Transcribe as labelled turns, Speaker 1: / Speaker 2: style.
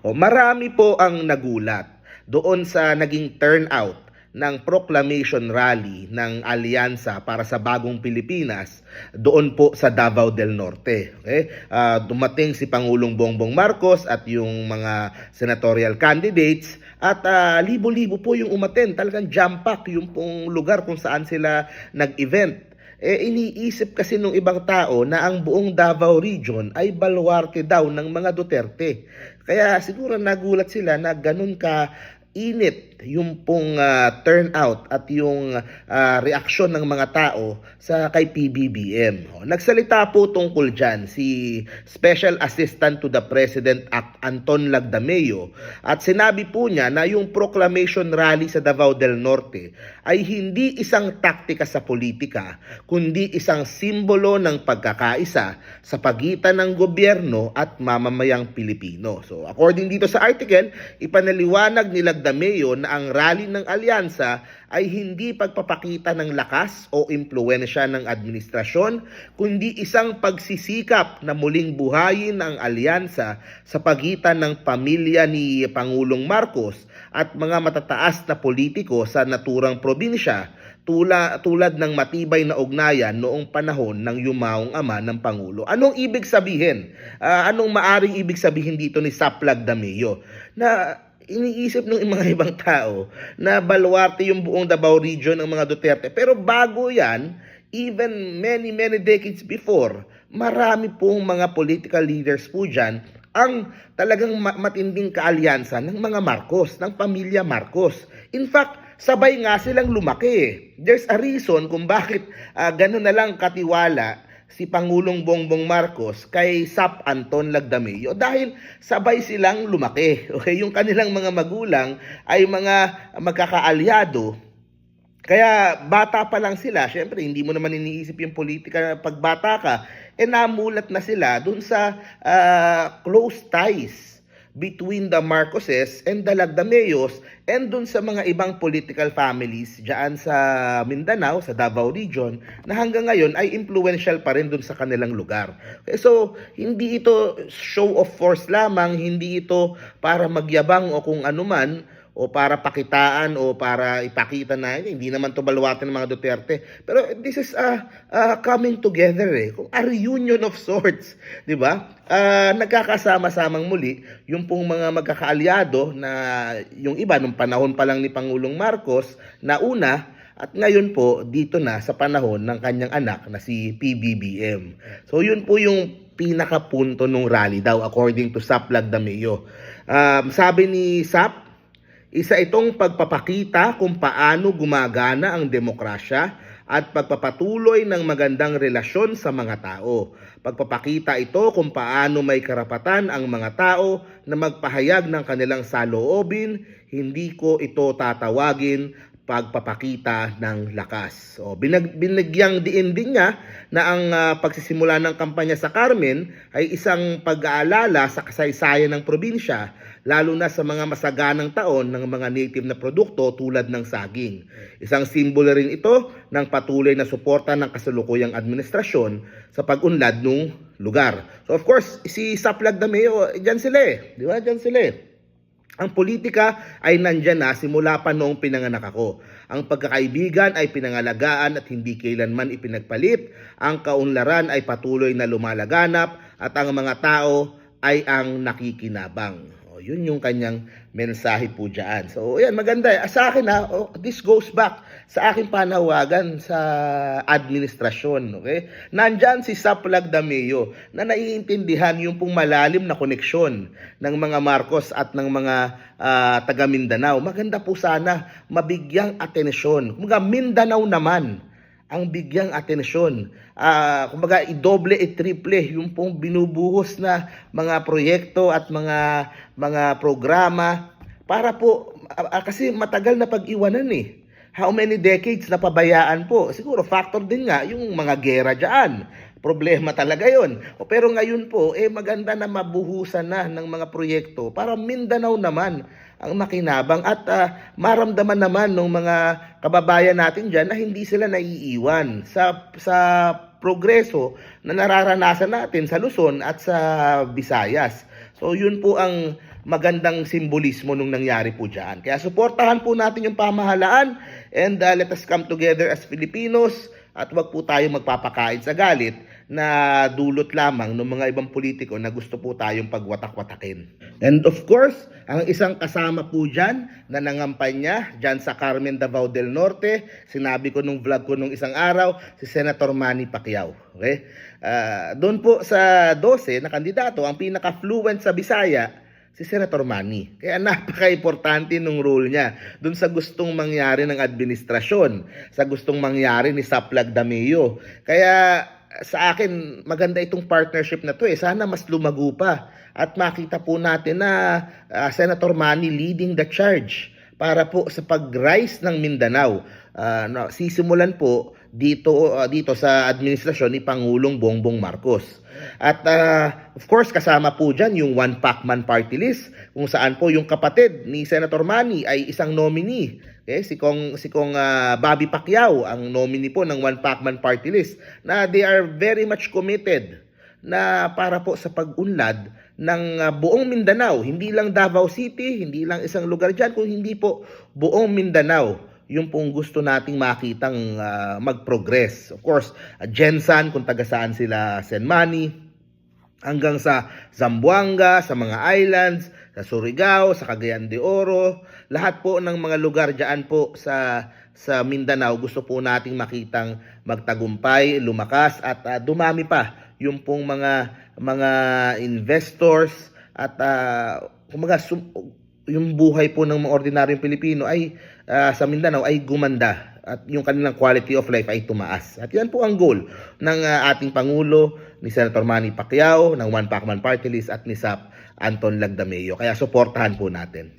Speaker 1: O marami po ang nagulat doon sa naging turnout ng proclamation rally ng Alyansa para sa Bagong Pilipinas doon po sa Davao del Norte. Okay? Ah, dumating si Pangulong Bongbong Marcos at yung mga senatorial candidates at ah, libo-libo po yung umaten. Talagang jam pack yung pong lugar kung saan sila nag-event. Eh, iniisip kasi nung ibang tao na ang buong Davao region ay baluarte daw ng mga Duterte. Kaya siguro nagulat sila na ganun ka init yung pong ah, turnout at yung ah, reaksyon ng mga tao sa kay PBBM. Nagsalita po tungkol dyan si Special Assistant to the President Anton Lagdameo at sinabi po niya na yung proclamation rally sa Davao del Norte ay hindi isang taktika sa politika kundi isang simbolo ng pagkakaisa sa pagitan ng gobyerno at mamamayang Pilipino. So according dito sa article, ipanaliwanag ni Lagdameo na ang rally ng alyansa ay hindi pagpapakita ng lakas o impluensya ng administrasyon, kundi isang pagsisikap na muling buhayin ang alyansa sa pagitan ng pamilya ni Pangulong Marcos at mga matataas na politiko sa naturang probinsya tula, tulad ng matibay na ugnayan noong panahon ng yumaong ama ng Pangulo. Anong ibig sabihin? Ah, anong maaring ibig sabihin dito ni Saplag Dameo? Na iniisip ng mga ibang tao na baluarte yung buong Davao region ng mga Duterte. Pero bago yan, even many, many decades before, marami pong mga political leaders po dyan ang talagang ma- matinding kaalyansa ng mga Marcos, ng pamilya Marcos. In fact, sabay nga silang lumaki. There's a reason kung bakit ah, ganun na lang katiwala si Pangulong Bongbong Marcos kay Sap Anton Lagdameo dahil sabay silang lumaki. Okay, yung kanilang mga magulang ay mga magkakaalyado kaya bata pa lang sila, syempre hindi mo naman iniisip yung politika pag bata ka, eh namulat na sila dun sa ah, close ties between the Marcoses and the Lagdameos and dun sa mga ibang political families diyan sa Mindanao, sa Davao region na hanggang ngayon ay influential pa rin dun sa kanilang lugar. Okay, so hindi ito show of force lamang, hindi ito para magyabang o kung anuman, o para pakitaan o para ipakita na "Eh, hindi naman to baluarte ng mga Duterte. Pero this is a, a coming together eh. A reunion of sorts, 'di ba? Ah, nagkakasama-samang muli yung pong mga magkakaalyado na yung iba nung panahon pa lang ni Pangulong Marcos na una at ngayon po dito na sa panahon ng kanyang anak na si PBBM. So yun po yung pinakapunto nung rally daw according to Sap Lagdameo. Um, sabi ni Sap, isa itong pagpapakita kung paano gumagana ang demokrasya at pagpapatuloy ng magandang relasyon sa mga tao. Pagpapakita ito kung paano may karapatan ang mga tao na magpahayag ng kanilang saloobin, hindi ko ito tatawagin pagpapakita ng lakas. O, binag, binagyang diin din niya na ang ah, pagsisimula ng kampanya sa Carmen ay isang pag-aalala sa kasaysayan ng probinsya, lalo na sa mga masaganang taon ng mga native na produkto tulad ng saging. Isang simbolo rin ito ng patuloy na suporta ng kasalukuyang administrasyon sa pag-unlad ng lugar. So of course, si Saplag Dameo, dyan sila eh. Di ba? Dyan sila eh. Ang politika ay nandyan na simula pa noong pinanganak ako. Ang pagkakaibigan ay pinangalagaan at hindi kailanman ipinagpalit. Ang kaunlaran ay patuloy na lumalaganap at ang mga tao ay ang nakikinabang. O, yun yung kanyang mensahe po dyan. So, yan, maganda. Sa akin ha, oh, this goes back sa aking panawagan sa administrasyon. Okay? Nandyan si Saplag Dameo na naiintindihan yung pong malalim na koneksyon ng mga Marcos at ng mga ah, taga Mindanao. Maganda po sana mabigyang atensyon. Kumbaga, Mindanao naman ang bigyang atensyon. Ah, kumbaga i-doble i triple yung pong binubuhos na mga proyekto at mga mga programa para po ah, kasi matagal na pag-iwanan eh. How many decades na pabayaan po? Siguro factor din nga yung mga gera diyan. Problema talaga yon. O pero ngayon po, eh maganda na mabuhusan na ng mga proyekto para Mindanao naman ang makinabang at ah, maramdaman naman ng mga kababayan natin dyan na hindi sila naiiwan sa, sa progreso na nararanasan natin sa Luzon at sa Visayas. So yun po ang magandang simbolismo nung nangyari po dyan. Kaya suportahan po natin yung pamahalaan and uh, let us come together as Filipinos at wag po tayo magpapakain sa galit na dulot lamang ng mga ibang politiko na gusto po tayong pagwatak-watakin. And of course, ang isang kasama po dyan na nangampanya dyan sa Carmen Davao del Norte, sinabi ko nung vlog ko nung isang araw, si Senator Manny Pacquiao. Okay? Ah, doon po sa 12 na kandidato, ang pinaka-fluent sa Bisaya, si Senator Manny. Kaya napaka-importante nung role niya dun sa gustong mangyari ng administrasyon, sa gustong mangyari ni Saplag Dameo. Kaya sa akin, maganda itong partnership na to eh. Sana mas lumago pa. At makita po natin na ah, Senator Manny leading the charge para po sa pag-rise ng Mindanao. Ah, no, sisimulan po dito ah, dito sa administrasyon ni Pangulong Bongbong Marcos. At ah, of course kasama po diyan yung One Pacman Party List kung saan po yung kapatid ni Senator Manny ay isang nominee. Okay, si Kong si Kong ah, Bobby Pacquiao ang nominee po ng One Pacman Party List na they are very much committed na para po sa pag-unlad ng buong Mindanao, hindi lang Davao City, hindi lang isang lugar diyan, kung hindi po buong Mindanao yung pong gusto nating makitang ah, mag-progress. Of course, uh, Jensan kung taga saan sila Senmani, hanggang sa Zamboanga, sa mga islands, sa Surigao, sa Cagayan de Oro, lahat po ng mga lugar diyan po sa sa Mindanao gusto po nating makitang magtagumpay, lumakas at ah, dumami pa yung pong mga mga investors at uh, kumaga yung buhay po ng mga ordinaryong Pilipino ay ah, sa Mindanao ay gumanda at yung kanilang quality of life ay tumaas. At yan po ang goal ng ah, ating Pangulo ni Senator Manny Pacquiao, ng One Pacman Party List at ni SAP Anton Lagdameo. Kaya suportahan po natin.